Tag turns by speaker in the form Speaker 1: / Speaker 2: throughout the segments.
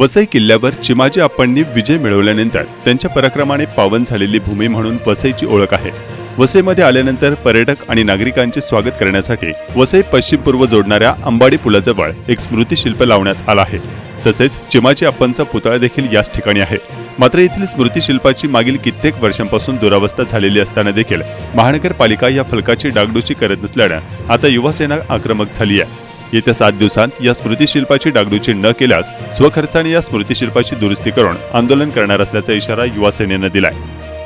Speaker 1: वसई किल्ल्यावर चिमाजी आप्पांनी विजय मिळवल्यानंतर त्यांच्या पराक्रमाने पावन झालेली भूमी म्हणून वसईची ओळख आहे. वसईमध्ये आल्यानंतर पर्यटक आणि नागरिकांचे स्वागत करण्यासाठी वसई पश्चिम पूर्व जोडणाऱ्या अंबाडी पुलाजवळ एक स्मृतिशिल्प लावण्यात आला आहे. तसेच चिमाजी आप्पांचा पुतळा देखील याच ठिकाणी आहे. मात्र येथील स्मृतिशिल्पाची मागील कित्येक वर्षांपासून दुरावस्था झालेली असताना देखील महानगरपालिका या फलकाची डागडुशी करत नसल्यानं आता युवासेना आक्रमक झाली आहे. येत्या सात दिवसांत या स्मृतिशिल्पाची डागडुची न केल्यास स्वखर्चाने या स्मृतिशिल्पाची दुरुस्ती करून आंदोलन करणार असल्याचा इशारा युवासेनेनं दिलाय.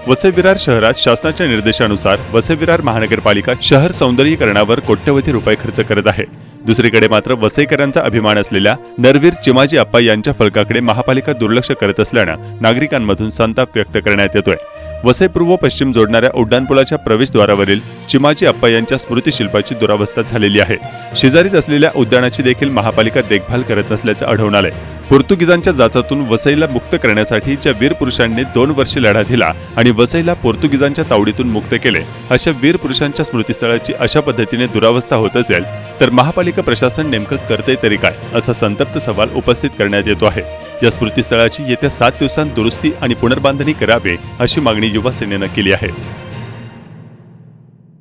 Speaker 1: वसेविरार शहरात शासनाच्या निर्देशानुसार वसईविरार महानगरपालिका शहर सौंदर्यीकरणावर कोट्यवधी रुपये खर्च करत आहे. दुसरीकडे मात्र वसईकरांचा अभिमान असलेल्या नरवीर चिमाजी अप्पा यांच्या फलकाकडे महापालिका दुर्लक्ष करत असल्यानं नागरिकांमधून संताप व्यक्त करण्यात येतोय. वसई पूर्व पश्चिम जोडणाऱ्या उड्डाणपुलाच्या प्रवेशद्वारावरील चिमाजी अप्पा यांच्या स्मृतिशिल्पाची दुरावस्था झालेली आहे. शेजारीच असलेल्या उद्यानाची देखील महापालिका देखभाल करत नसल्याचं आढळून आलंय. पोर्तुगीजांच्या जाचातून वसईला मुक्त करण्यासाठी ज्या वीर पुरुषांनी दोन वर्षे लढा दिला आणि वसईला पोर्तुगीजांच्या तावडीतून मुक्त केले अशा वीर पुरुषांच्या स्मृतीस्थळाची अशा पद्धतीने दुरावस्था होत असेल तर महापालिका प्रशासन नेमकं करते तरी काय असा संतप्त सवाल उपस्थित करण्यात येतो आहे. या स्मृतीस्थळाची येत्या सात दिवसांत दुरुस्ती आणि पुनर्बांधणी करावे अशी मागणी युवा सेनेनं केली आहे.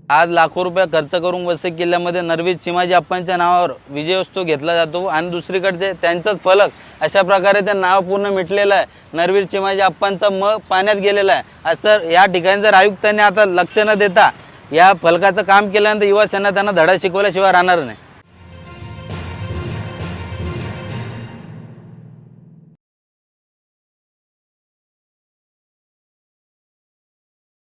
Speaker 2: आज लाखो रुपये खर्च करून वसई किल्ल्यामध्ये नरवीर चिमाजी अप्पांच्या नावावर विजयोत्सव घेतला जातो आणि दुसरीकडचे त्यांचाच फलक अशा प्रकारे ते नाव पूर्ण मिटलेलं आहे. नरवीर चिमाजी अप्पांचा म पाण्यात गेलेला आहे. असं या ठिकाणी जर आयुक्तांनी आता लक्ष न देता या फलकाचं काम केल्यानंतर युवा सेना त्यांना धडा शिकवल्याशिवाय राहणार नाही.